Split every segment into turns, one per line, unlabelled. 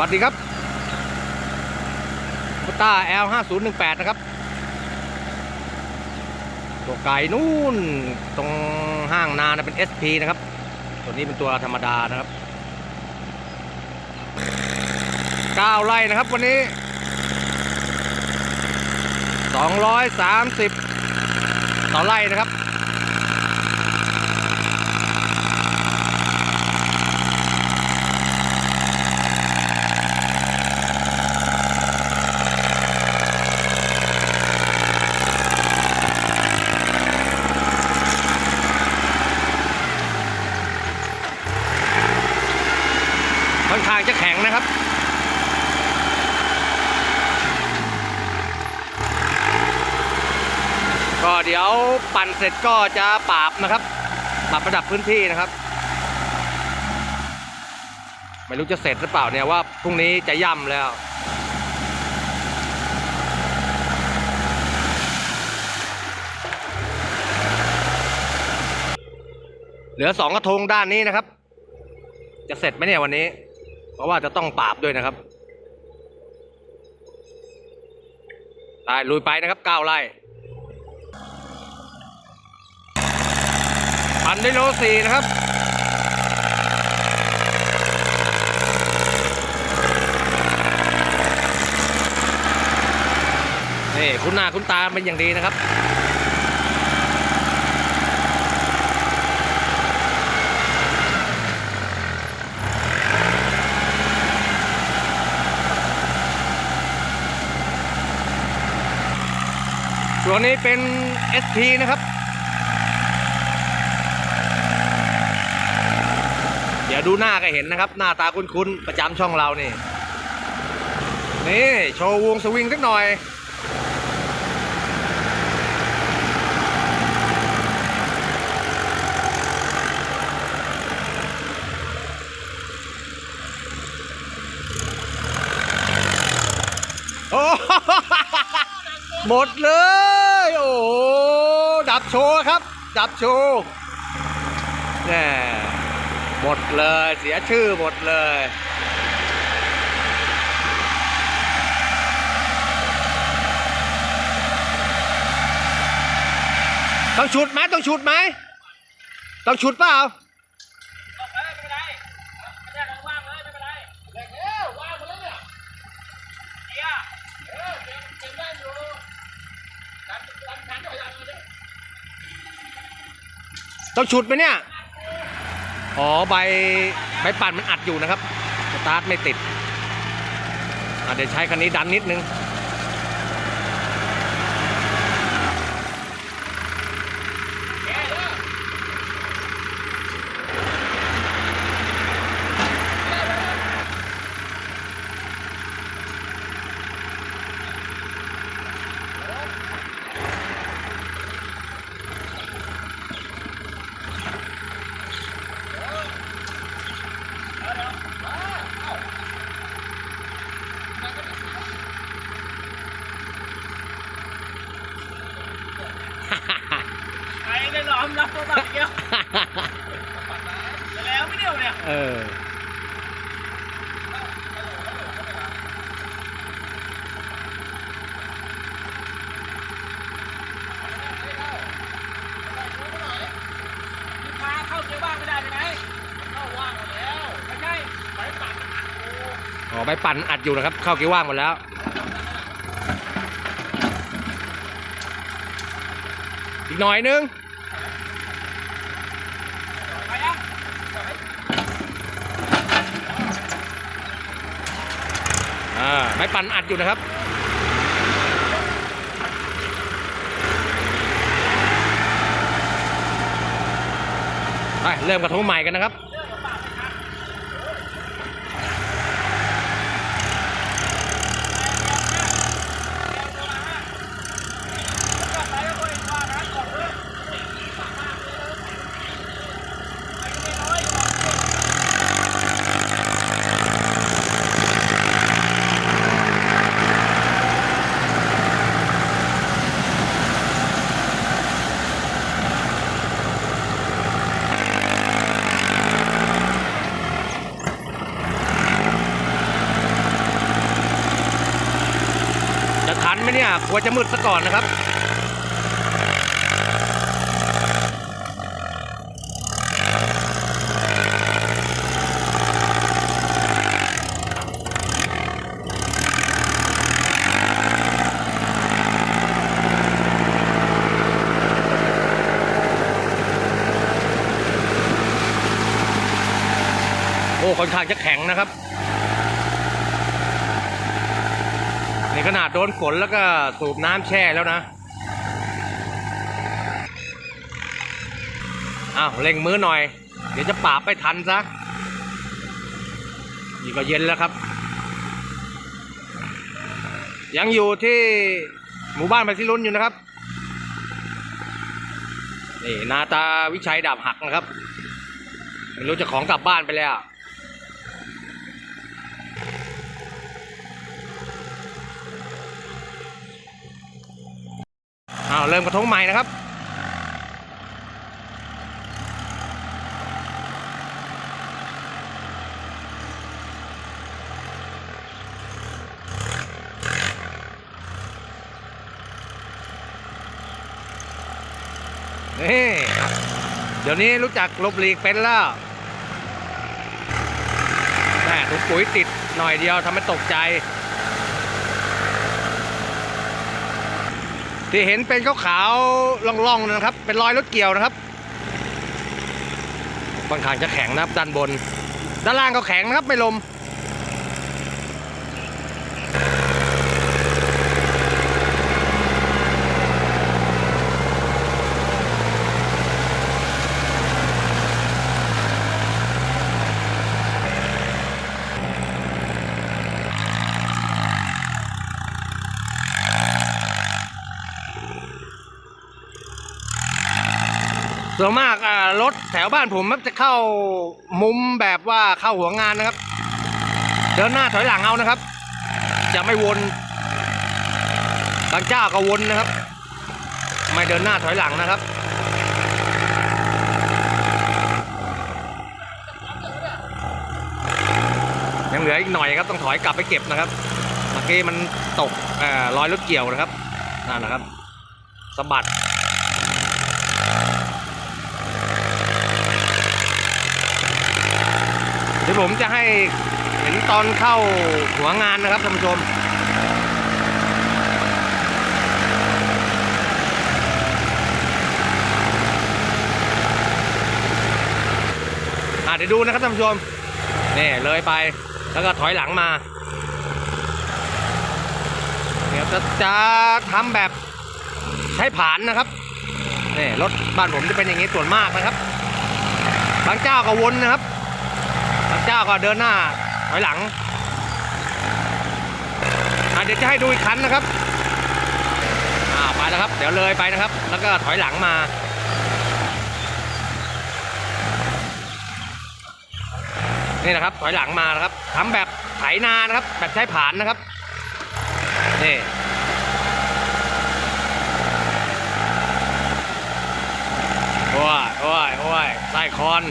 วัสดีครับพุต้า L5018 นะครับ ตัวไก่นู่นตรงห้างนานะเป็น SP นะครับ ตัวนี้เป็นตัวธรรมดานะครับ9ไร่นะครับวันนี้ 230ต่อไร่นะครับ อนข้างจะแข็งนะครับก็เดี๋ยวปั่นเสร็จก็จะปราบนะครับปรับระดับพื้นที่นะครับ ไม่รู้จะเสร็จหรือเปล่าเนี่ยว่าพรุ่งนี้จะย่ำแล้ว เหลือสองกระทงด้านนี้นะครับ จะเสร็จไหมเนี่ยวันนี้ เพราะว่าจะต้องปราบด้วยนะครับไปลุยไปนะครับก้าวไร่ปันด้วยโลสี่นะครับนี่คุณหน้าคุณตาเป็นอย่างดีนะครับ ส่วนนี้เป็น SP นะครับ เดี๋ยวดูหน้าก็เห็นนะครับ หน้าตาคุ้นๆ ประจำช่องเรานี่ นี่ โชว์วงสวิงสักหน่อยโอ้หมดเลย ชว์ครับ จับโชว์แหมหมดเลยเสียชื่อหมดเลยต้องชุดไหมต้องชุดไหมต้องชุดเปล่า ต้องฉุดไหมเนี่ย อ๋อใบใบปั่นมันอัดอยู่นะครับ สตาร์ทไม่ติดเดี๋ยวใช้คันนี้ดันนิดนึง
ไอ้ได้หลอมรับตัวตัดเกี่ยวแล้วไม่เดียวเนี่ย
เออ
มาเข้าเกียร์ว่างไม่ได้ใช่ไหมเข้าว่างหมดแล้ว ไม่ใช่ไปปั่นอัดกู
อใบปั่นอัดอยู่นะครับ เข้าเกียร์ว่างหมดแล้ว อีกหน่อยนึง
ไปยัง
อ่าไม้ปั่นอัดอยู่นะครับไปเริ่มกระทุ้งใหม่กันนะครับ
ไปแล้วก็อีกว่านะก่อนเลย
น ไหมเนี่ยกลัวจะมืดซะก่อนนะครับโอ้ค่อนข้างจะแข็งนะครับ ใน ขนาดโดนฝนแล้วก็สูบน้ำแช่แล้วนะอ้าวเร่งมือหน่อย เดี๋ยวจะปราบไปทันซะนี่ก็เย็นแล้วครับ ยังอยู่ที่หมู่บ้านไปที่ลุ้นอยู่นะครับนี่นาตาวิชัยดาบหักนะครับ ไม่รู้จะของกลับบ้านไปแล้ว อ้าวเริ่มกระทงใหม่นะครับนี่เดี๋ยวนี้รู้จักลบหลีกเป็นแล้วแม่ถุงปุ๋ยติดหน่อยเดียวทำให้ตกใจ ที่เห็นเป็นขาวๆล่องๆนะครับ เป็นรอยรถเกี่ยวนะครับบางขางจะแข็งนะครับด้านบน ด้านล่างก็แข็งนะครับไม่ลม ส่วนมากอ่ารถแถวบ้านผมมักจะเข้ามุมแบบว่าเข้าหัวงานนะครับ เดินหน้าถอยหลังเอานะครับ จะไม่วนบางเจ้าก็วนนะครับ ไม่เดินหน้าถอยหลังนะครับยังเหลืออีกหน่อยครับต้องถอยกลับไปเก็บนะครับเมื่อกี้มันตกอ่อรอยรถเกี่ยวนะครับนั่นนะครับสะบัด เดี๋ยวผมจะให้เห็นตอนเข้าหัวงานนะครับท่านผู้ชมเดี๋ยวดูนะครับท่านผู้ชมนี่เลยไปแล้วก็ถอยหลังมาเดี๋ยวจะจะทำแบบใช้ผานนะครับนี่รถบ้านผมจะเป็นอย่างนี้ส่วนมากนะครับ บางเจ้าก็วนนะครับ เจ้าก็เดินหน้าถอยหลังเดี๋ยวจะให้ดูอีกคันนะครับอ่าไปแล้วครับ เดี๋ยวเลยไปนะครับ แล้วก็ถอยหลังมานี่นะครับถอยหลังมานะครับทำแบบไถนานะครับ แบบใช้ผานนะครับนี่โอ้ยโอ้ยโอ้ยใต้คอน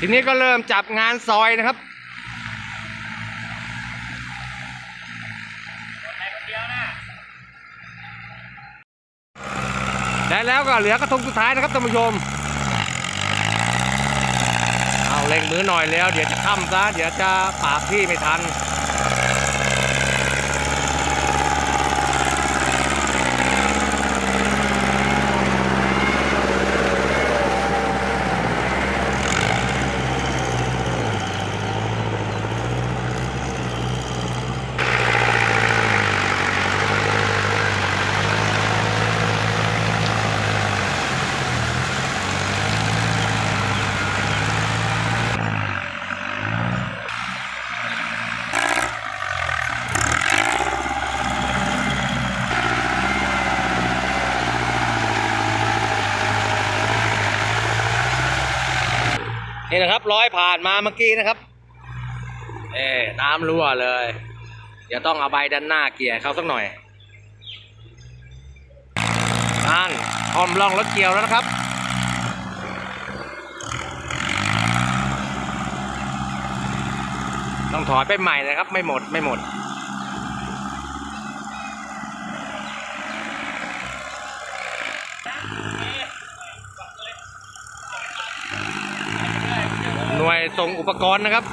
ทีนี้ก็เริ่มจับงานซอยนะครับได้แล้วก็เหลือกระทงสุดท้ายนะครับท่านผู้ชม เอาเร่งมือหน่อยแล้ว เดี๋ยวจะค่ำซะเดี๋ยวจะปราบพี่ไม่ทัน
เร้
อยผ่านมาเมื่อกี้นะครับ เอ้น้ำรั่วเลย เดี๋ยวต้องเอาใบด้านหน้าเกี่ยเขาสักหน่อยนั่นออมลองรถเกี่ยวแล้วนะครับต้องถอยไปใหม่นะครับ ไม่หมดไม่หมด หน่วย ส่งอุปกรณ์นะครับ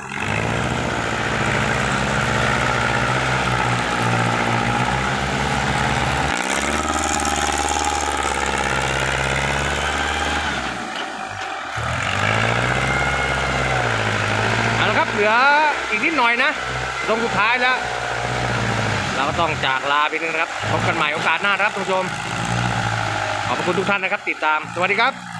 เอาละครับเหลืออีกนิดหน่อยนะตรงสุดท้ายแล้ว เราก็ต้องจากลาไปนึงนะครับ พบกันใหม่โอกาสหน้านะครับท่านผู้ชม ขอบคุณทุกท่านนะครับ ติดตาม สวัสดีครับ